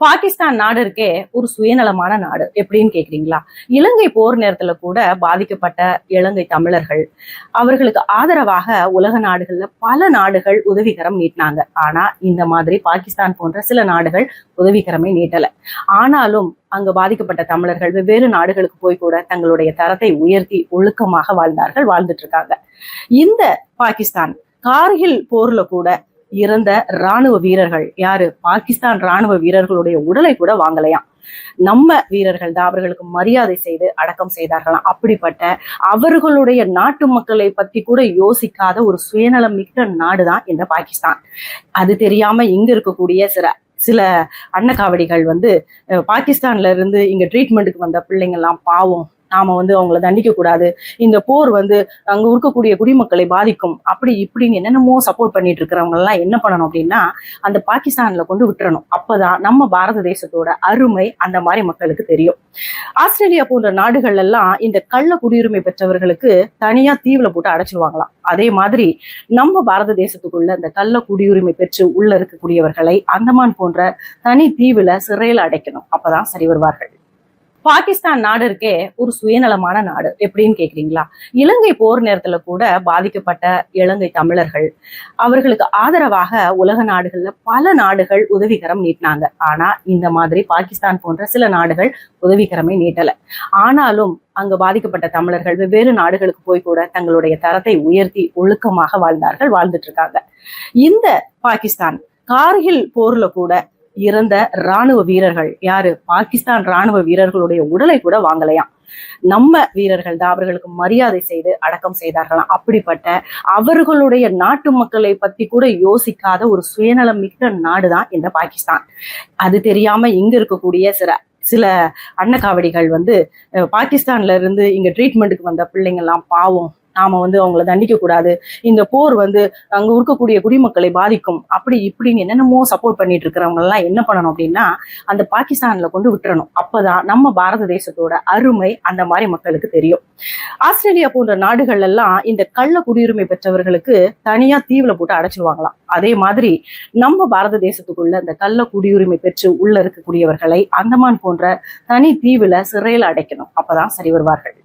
பாகிஸ்தான் நாடு இருக்கே ஒரு சுயநலமான நாடு எப்படின்னு கேக்குறீங்களா? இலங்கை போர் நேரத்துல கூட பாதிக்கப்பட்ட இலங்கை தமிழர்கள் அவர்களுக்கு ஆதரவாக உலக நாடுகள்ல பல நாடுகள் உதவிகரம் நீட்டினாங்க. ஆனா இந்த மாதிரி பாகிஸ்தான் போன்ற சில நாடுகள் உதவிகரமே நீட்டல. ஆனாலும் அங்க பாதிக்கப்பட்ட தமிழர்கள் வெவ்வேறு நாடுகளுக்கு போய் கூட தங்களுடைய தரத்தை உயர்த்தி ஒழுக்கமாக வாழ்ந்தார்கள் வாழ்ந்துட்டு இருக்காங்க. இந்த பாகிஸ்தான் கார்கில் போர்ல கூட இறந்த ராணுவ வீரர்கள் யாரு? பாகிஸ்தான் ராணுவ வீரர்களுடைய உடலை கூட வாங்கலையாம். நம்ம வீரர்கள் தான் அவர்களுக்கு மரியாதை செய்து அடக்கம் செய்தார்களாம். அப்படிப்பட்ட அவர்களுடைய நாட்டு மக்களை பத்தி கூட யோசிக்காத ஒரு சுயநலம் மிக்க நாடுதான் இந்த பாகிஸ்தான். அது தெரியாம இங்க இருக்கக்கூடிய சில சில அன்னக்காவடிகள் வந்து பாகிஸ்தான்ல இருந்து இங்க ட்ரீட்மெண்ட்டுக்கு வந்த பிள்ளைங்கள்லாம் பாவம் நாம வந்து அவங்கள தண்டிக்க கூடாது. இந்த போர் வந்து அங்க இருக்கக்கூடிய குடிமக்களை பாதிக்கும். அப்படி இப்படின்னு என்னென்னமோ சப்போர்ட் பண்ணிட்டு இருக்கிறவங்க எல்லாம் என்ன பண்ணணும் அப்படின்னா அந்த பாகிஸ்தான்ல கொண்டு விட்டுறணும். அப்பதான் நம்ம பாரத தேசத்தோட அருமை அந்த மாதிரி மக்களுக்கு தெரியும். ஆஸ்திரேலியா போன்ற நாடுகள் எல்லாம் இந்த கள்ள குடியுரிமை பெற்றவர்களுக்கு தனியா தீவுல போட்டு அடைச்சிருவாங்களாம். அதே மாதிரி நம்ம பாரத தேசத்துக்குள்ள இந்த கள்ள குடியுரிமை பெற்று உள்ள இருக்கக்கூடியவர்களை அந்தமான் போன்ற தனி தீவுல சிறையில அடைக்கணும். அப்பதான் சரி வருவார்கள். பாகிஸ்தான் நாடு இருக்கே ஒரு சுயநலமான நாடு எப்படின்னு கேக்குறீங்களா? இலங்கை போர் நேரத்துல கூட பாதிக்கப்பட்ட இலங்கை தமிழர்கள் அவர்களுக்கு ஆதரவாக உலக நாடுகள்ல பல நாடுகள் உதவிகரம் நீட்டினாங்க. ஆனா இந்த மாதிரி பாகிஸ்தான் போன்ற சில நாடுகள் உதவிகரமே நீட்டல. ஆனாலும் அங்கு பாதிக்கப்பட்ட தமிழர்கள் வெவ்வேறு நாடுகளுக்கு போய் கூட தங்களுடைய தரத்தை உயர்த்தி ஒழுக்கமாக வாழ்ந்தார்கள் வாழ்ந்துட்டு இருக்காங்க. இந்த பாகிஸ்தான் கார்கில் போர்ல கூட இறந்த ராணுவ வீரர்கள் யாரு? பாகிஸ்தான் ராணுவ வீரர்களுடைய உடலை கூட வாங்கலையாம். நம்ம வீரர்கள் தான் அவர்களுக்கு மரியாதை செய்து அடக்கம் செய்தார்களாம். அப்படிப்பட்ட அவர்களுடைய நாட்டு மக்களை பத்தி கூட யோசிக்காத ஒரு சுயநலம் மிக்க நாடுதான் இந்த பாகிஸ்தான். அது தெரியாம இங்க இருக்கக்கூடிய சில சில அன்னக்காவடிகள் வந்து பாகிஸ்தான்ல இருந்து இங்க ட்ரீட்மெண்ட்டுக்கு வந்த பிள்ளைங்கெல்லாம் பாவம். நாம வந்து அவங்கள தண்டிக்க கூடாது. இந்த போர் வந்து அங்க இருக்கக்கூடிய குடிமக்களை பாதிக்கும். அப்படி இப்படின்னு என்னென்னமோ சப்போர்ட் பண்ணிட்டு இருக்கிறவங்க எல்லாம் என்ன பண்ணணும் அப்படின்னா அந்த பாகிஸ்தான்ல கொண்டு விட்டுறணும். அப்பதான் நம்ம பாரத தேசத்தோட அருமை அந்த மாதிரி மக்களுக்கு தெரியும். ஆஸ்திரேலியா போன்ற நாடுகள் எல்லாம் இந்த கள்ள குடியுரிமை பெற்றவர்களுக்கு தனியா தீவுல போட்டு அடைச்சிருவாங்களாம். அதே மாதிரி நம்ம பாரத தேசத்துக்குள்ள இந்த கள்ள குடியுரிமை பெற்று உள்ள இருக்கக்கூடியவர்களை அந்தமான் போன்ற தனி தீவுல சிறையில் அடைக்கணும். அப்பதான் சரி வருவார்கள்.